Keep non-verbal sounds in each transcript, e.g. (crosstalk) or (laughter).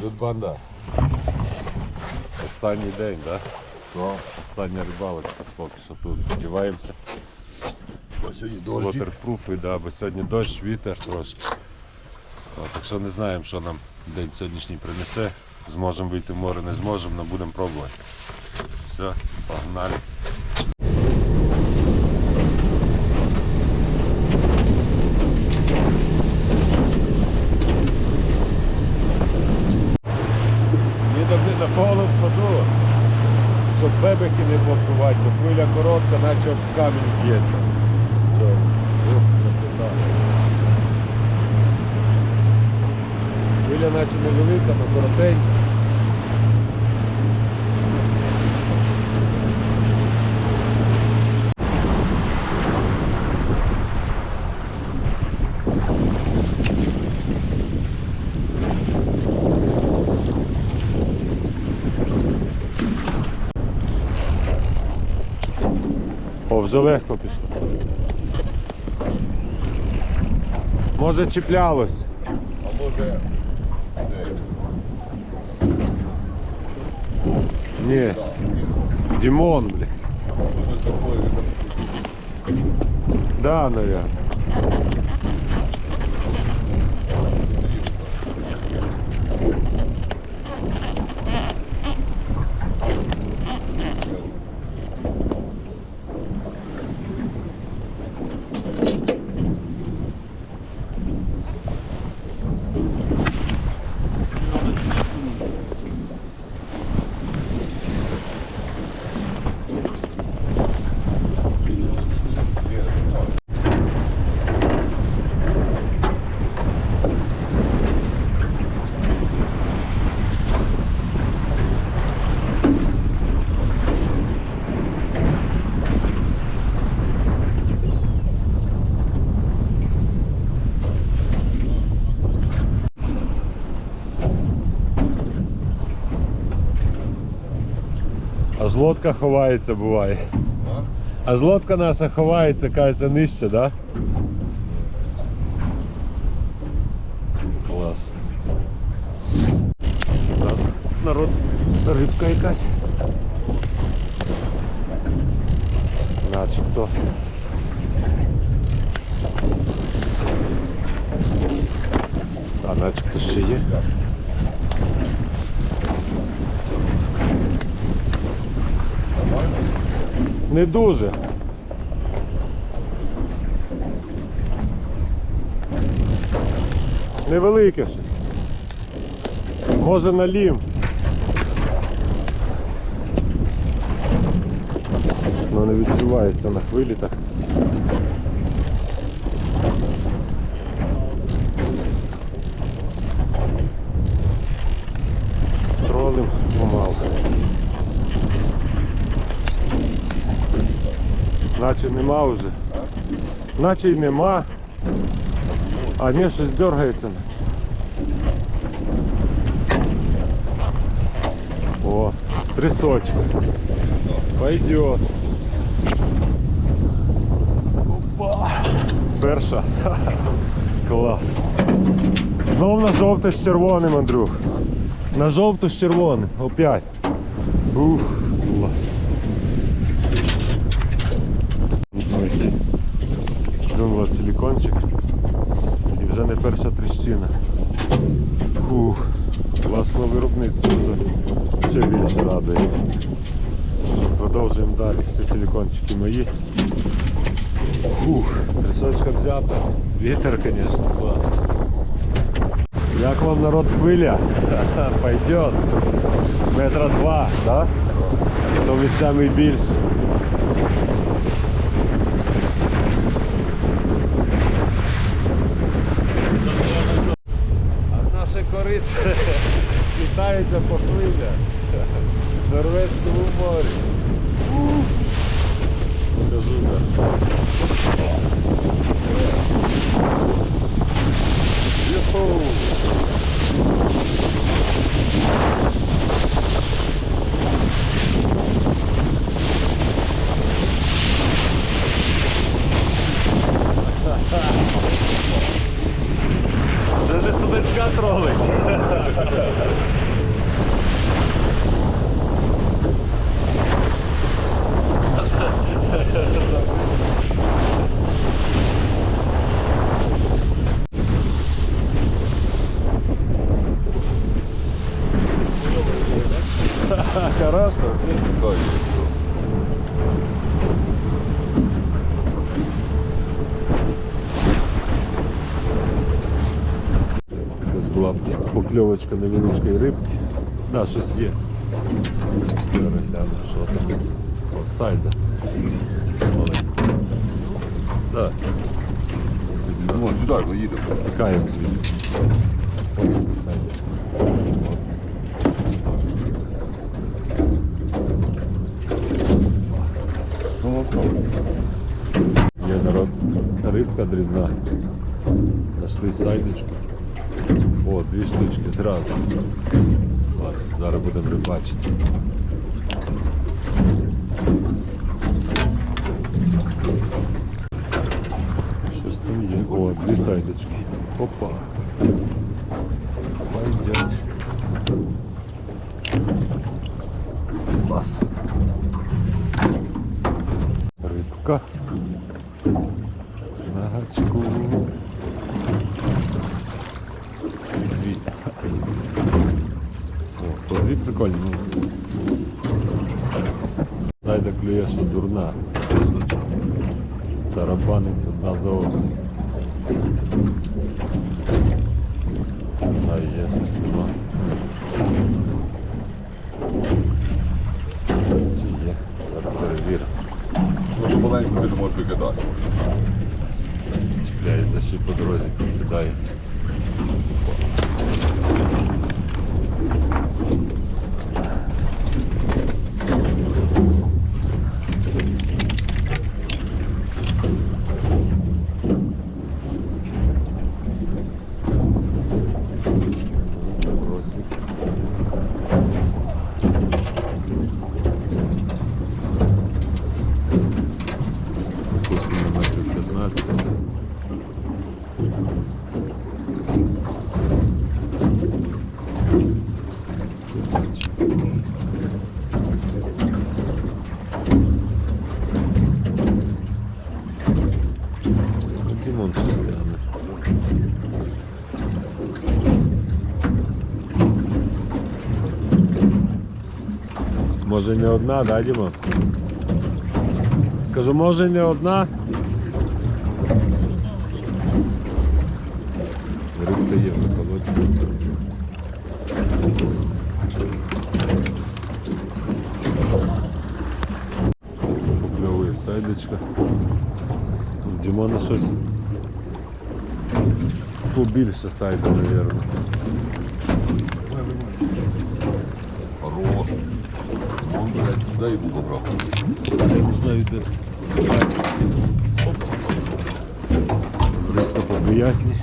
тут банда. Останній день, так? Да? Остання рибалка поки що тут. Сподіваємося. Waterproof, да, бо сьогодні дощ, вітер трошки. О, так що не знаємо, що нам день сьогоднішній принесе. Зможемо вийти в море, не зможемо, але будемо пробувати. Все, погнали. Їдемо на поле в ходу, щоб бебехи не блокувати, бо хвиля коротка, наче об камінь б'ється. Що? Ух, красота. Хвиля наче невелика, але коротенька. О, вже легко пішло. Може чіплялось. А може. Ні, Димон, блин. Да, наверное. Аж лодка ховається буває. А? Аж лодка наша ховається, кажеться, нижче, да? Клас. У нас народ рибка якась. Начебто. А начебто ще є. Не дуже. Невелике щось. Може на лім. Ну не відчувається на хвилі так. Наче нема вже. Наче й нема. А ні, щось дергається. О, трясочка. Пойдет. Опа. Перша. (laughs) Клас. Знов на жовте з червоним, Андрюх. На жовто з червоним. Опять. Ух, клас. Ой, Силікончик. І вже не перша тріщина. Фух, власне виробництво це ще більше радує. Продовжуємо далі. Всі силікончики мої. Фух, трясочка взята. Вітер, звісно, клас. Як вам народ хвиля? (laughs) Пойдет. Метра два, да? То місцями більше. Кориця (laughs) літається по хвилях в Норвезькому морі. Покажу зараз. Йоу! Це не судачка тролить. Хорошо. Дай. Якась була покльовочка невеличкої рибки. Да, щось є. Переглянемо, що там. О, сайда. Да. Ну, сюди, ну їдемо. Тікаємо звідси. Є народ. Рибка дрібна. Нашли сайдочку. О, дві штучки зразу. Клас, зараз будемо рибачити. Щось там є. О, дві сайдочки. Опа. О, то дві прикольні. ну. Зайда клює, що дурна. Тарабанить одна за одну. Знаю, є щось нема. Чи є? Зараз перевіримо. ну, маленьку ти не можеш викидати. Чіпляється ще по дорозі, підсідає. Може не одна, да, Дімон? Кажу, може не одна. Рибка є в колоді. Покльовує сайдочка. У Дімона щось побільше сайда, мабуть. Он, блядь, дай йому добра. Я не знаю де. Рибка поприятній.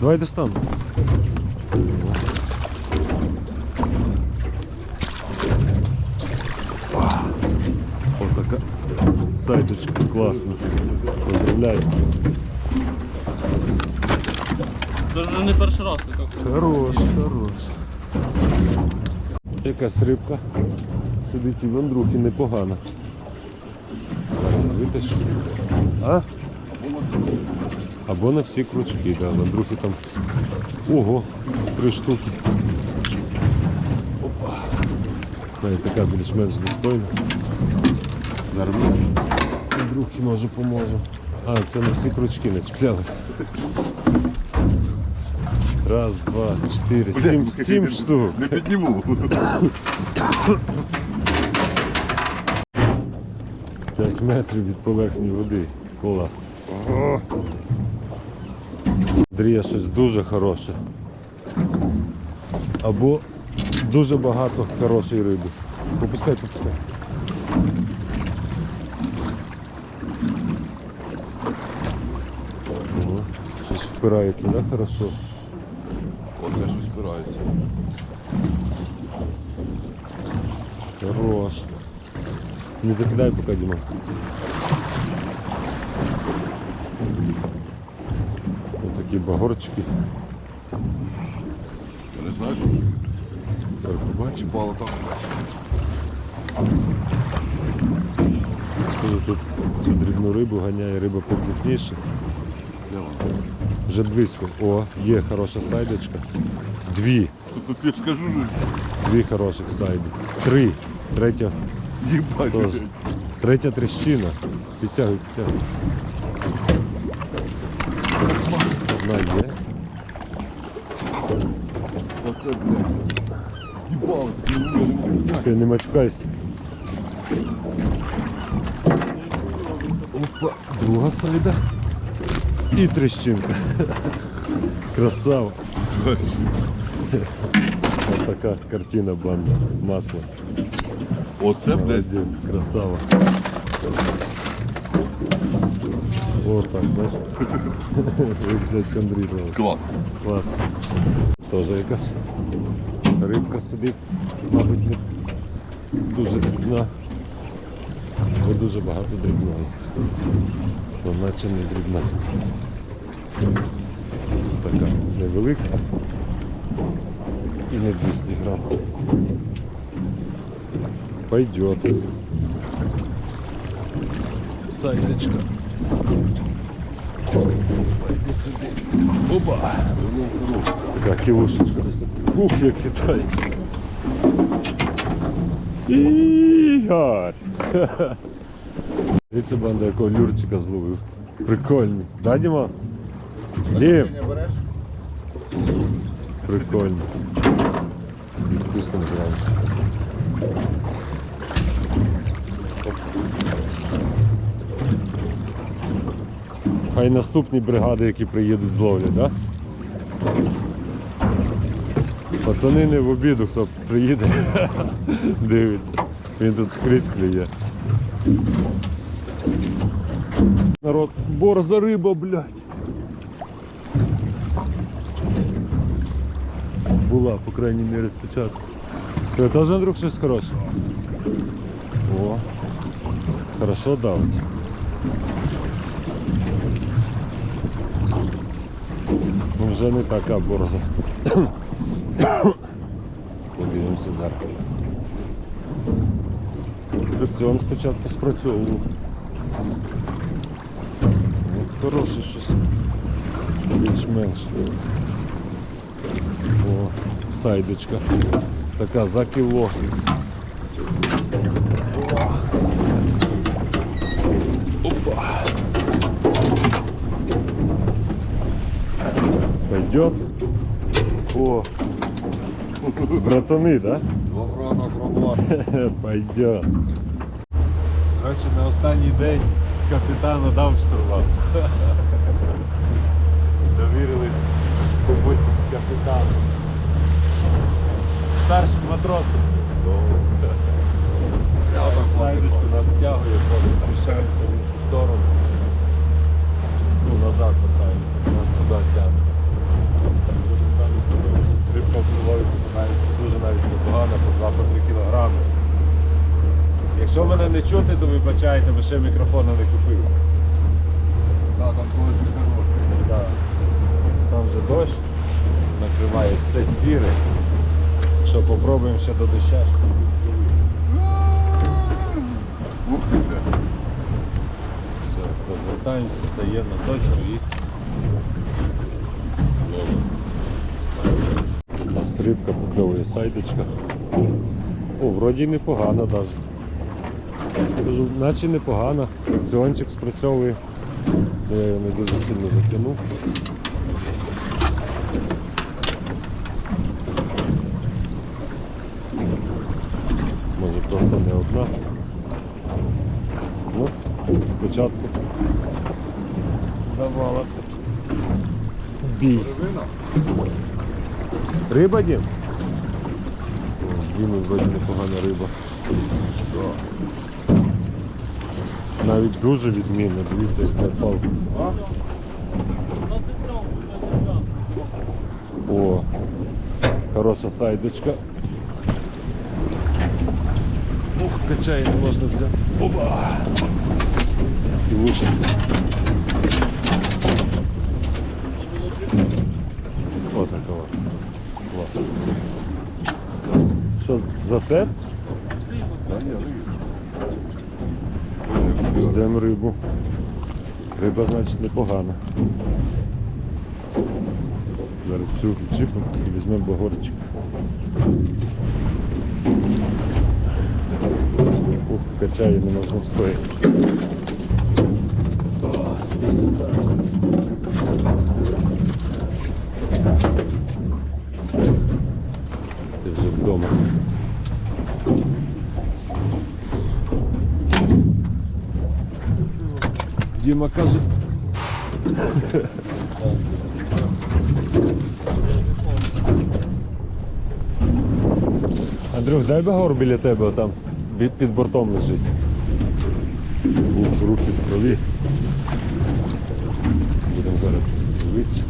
Давай достану. О, така сайдочка класна. Поздравляю. Це вже не перший раз така. Хорош, хорош. Якась рибка сидить і в Андрухі непогано. Зараз витащу. А? Або на всі крючки, да. В Андрухі там. Ого, три штуки. Опа. Навіть така більш-менш достойна. Зараз Андрухі може поможе. А, це на всі крючки не чіплялися. Раз, два, чотири, сім, сім штук. Не підніму. 5 метрів від поверхні води. Клас. Андрія щось дуже хороше. Або дуже багато хорошої риби. Попускай, попускай. Ого, щось впирається, да, хорошо? Оце щось збирається. Хорош. Не закидай пока, Дима. Вот такі багорчики. Я не знаю, що Зараз побачимо. бало так. Скажу, тут цю дрібну рибу ганяє риба покрупніше. Вже близько. О, є хороша сайдочка. Дві. Тут я скажу, Дві хороших сайди. Три. Третя. їбать. Тож. Третя тріщина. Підтягуй, підтягуй. Одна є. Ти не матюкайся. Опа, друга сайда. І тріщинка. Красава. Ось така картина банда. Масло. Оце, блядь, Молодець, красава. О, так, бачите. Андрій клас. Класно. Теж якась рибка сидить, мабуть, не дуже дрібна, бо дуже багато дрібної. Ну, наче не дрібна. Така невелика і не 200 грам. Пойдет. Сайдочка. Пойди сюди. Опа! Така кілушечка. Ух, як Китай. Ігор! (laughs) Дивіться, банда, якого люрчика зловив. Прикольний. Да, Діма? Дім! Прикольно. Відпустимо зразу. Хай наступні бригади, які приїдуть зловлять, так? Да? Пацани не в обіду, хто приїде, (laughs) дивиться. Він тут скрізь клює. Народ, борза риба, блядь. Була, по крайній мірі, спочатку. Ти теж, Андрюк, щось хороше? О, хорошо давить. Ну вже не така борза. Подивимося зараз. Фрикціон спочатку спрацьовував. Ну, хороше щось. Більш-менш. О, сайдочка. Така за кіло. Опа. Пойдет. О. Братани, да? Добро на пробувати. (laughs) Пойдет. Коротше, на останній день капітану дав штурвал. Довірили побути капітану. Старшим матросом. Сайдочку нас стягує, просто зміщаємося в іншу сторону. Ну, назад вертаємося, нас сюди тягне. Рибка в прилові попадається дуже навіть непогана, по 2-3 кілограми. Якщо мене не чути, то вибачайте, бо ще мікрофона не купив. Так, там трошки хороший. Да. Там вже дощ накриває все сіре. Що попробуємо ще до доща. Ух ти, блядь. Все, розвертаємося, стаємо на точку і. У нас рибка покльовує сайдочка. О, вроді непогана навіть. Наче непогана. Фракціончик спрацьовує. Я його не дуже сильно затягнув. Може просто не одна. Ну, спочатку давала бій. Риба, Дім? О, вроді непогана риба. Навіть дуже відмінно, дивіться, як попав. О, хороша сайдочка. Ух, качає, не можна взяти. Оба! І лучше. класно. Що за це? Ждемо рибу. Риба, значить, непогана. Зараз цю відчіпимо і візьмемо багорчик. Ух, качає, не можна встояти. О, і сюди. Ти вже вдома. Діма каже. Андрюх, дай багор біля тебе, там під, бортом лежить. Ух, руки в крові. Будемо зараз дивитися.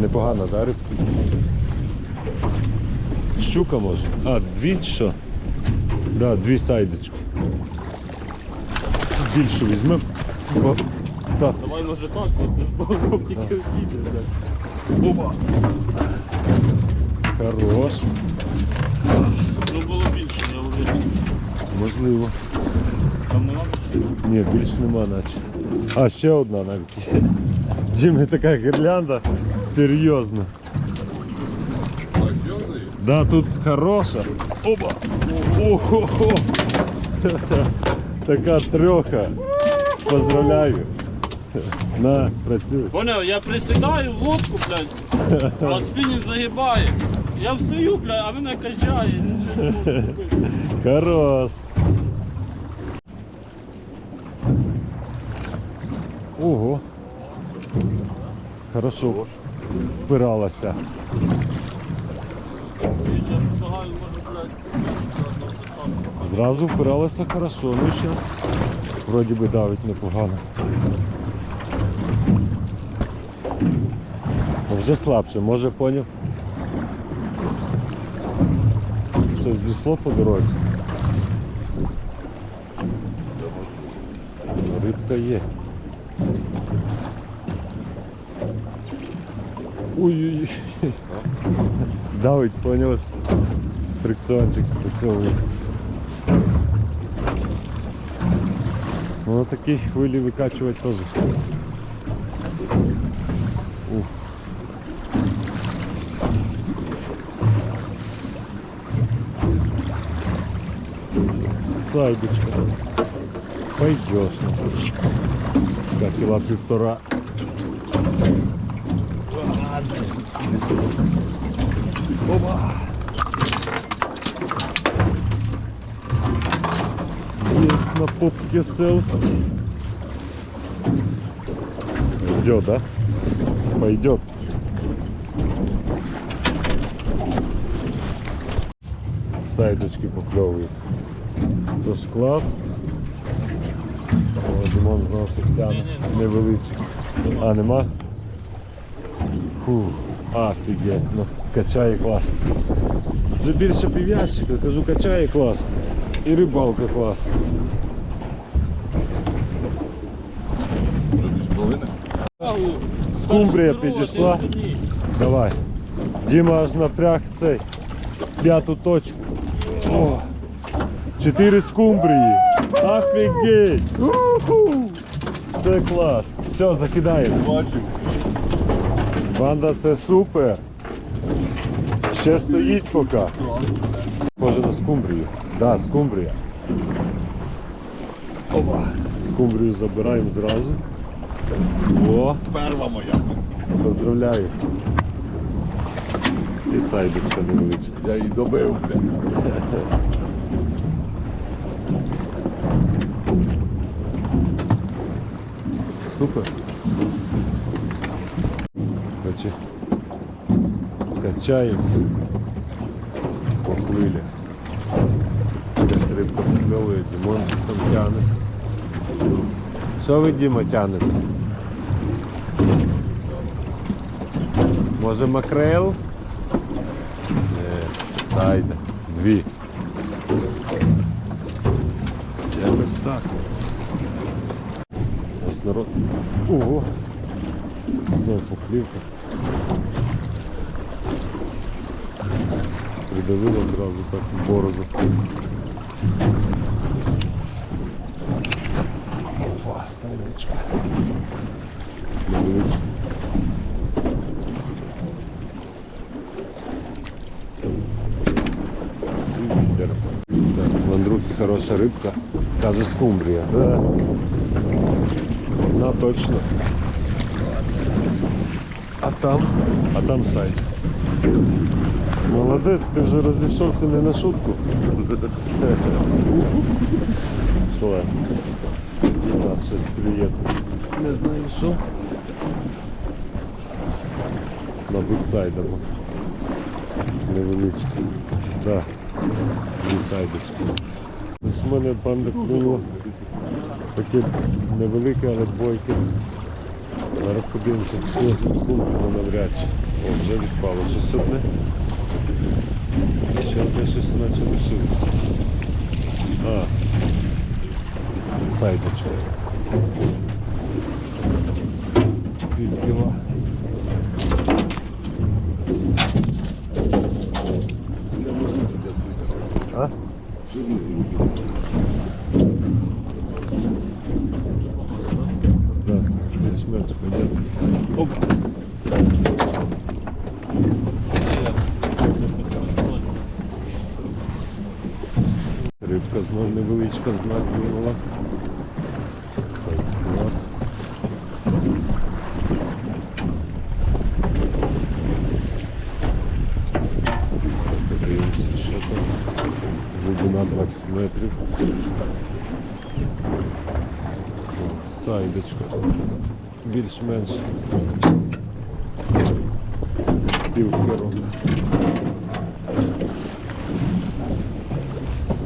Непогано, да, рибка? Щука може. А, дві що? Да, дві сайдочки. Більше візьмемо. Бо... Так, Давай може так, от ти з боком тільки відійде, блядь. Опа. хорош. Ну було більше, я уверен. Можливо. Там нема більше? Ні, більш нема наче. А, ще одна навіть є. Діми така гірлянда. Серйозно. Надежний? Да, тут хороша. Опа! Ого! Така трьоха. Поздравляю. На, працюй. Поняв, я присідаю в лодку, блядь, а (laughs) спінінг загибає. Я встаю, блядь, а мене качає. Хорош. Ого. Хорошо. Впиралася. І ще предлагаю, може, блядь, більше одного шестого. Зразу впиралася хорошо. Ну зараз вроді би давить непогано. Вже слабше, може поняв. Щось зійшло по дорозі. Рибка є. Ой-ой-ой. Давить, поняв. Фрикціончик спрацьовує. на такій хвилі викачувати теж. Ух. Сайдочка. Пойдешь. Так, кіла півтора. Опа! Есть на попке селсть. Идет, да? Пойдет. Сайдочки покльовують. Це ж клас. О, Димон знову щось тягне. Невеличкий. А, нема? Фу, офігеть, ну качає класно. Вже більше пів'ящика, кажу, качає класно. І рибалка класна. Вже більш половини? Скумбрія Старший підійшла. народ, я тобі. Давай. Діма аж напряг цей п'яту точку. О, чотири скумбрії. Офігеть! Уху! Це клас. Все, закидаємо. Бачив. Банда, це супер. Ще стоїть поки. Може на скумбрію. Да, скумбрія. Опа. Скумбрію забираємо зразу. О, Перва моя. поздравляю. І сайдочка невеличка. Я її добив, бля. Супер. Качаємося по хвилі. Покльовує, Дімон щось там тягне. Що ви, Діма, тягнете? Може макрел? Ні, сайда. Дві. Якось так. Ось народ. Ого! Знову поклівка. Придавило зразу так борозу. Невеличка. І вітерце. Так, в Андрухи хороша рибка. Каже скумбрія. Да. Одна точно. А там? А там сайт. Молодець, ти вже розійшовся не на шутку. (laughs) Клас. У нас щось клює. Не знаю що. Мабуть, сайдом. Невеличкий. Да. Дві сайдочки. Ось у мене банда клюнула. Таке невелике, але бойке. Зараз подивимося, хтось скумпіно навряд чи. О, вже відпало щось одне. Ще одне щось наче лишилося. А. Сайдочка. Пів кіла. А? Да, більш-менш понятно. Опа. Рибка знов невеличка знак винула. Так, Подивимося, що там. Глибина 20 метрів. Сайдочка. Більш-менш. Півкером.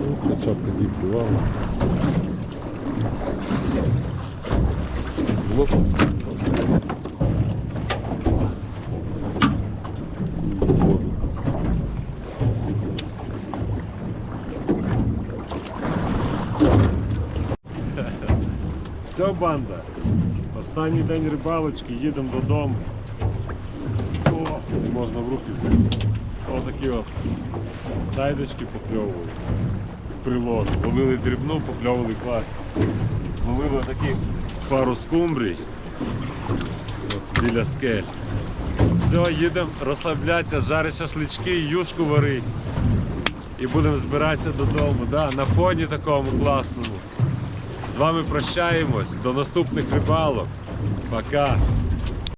Ну, Хоча б тоді плювало. Банда. Останній день рибалочки, їдемо додому. О, не можна в руки взяти. Отакі от сайдочки покльовували в прилог. Ловили дрібну, покльовували класно. Зловили такі пару скумбрій от, біля скель. Все, їдемо розслаблятися, жарить шашлички, юшку варить. І будемо збиратися додому. Да, на фоні такому класному. Вами прощаємось. До наступних рибалок. Пока.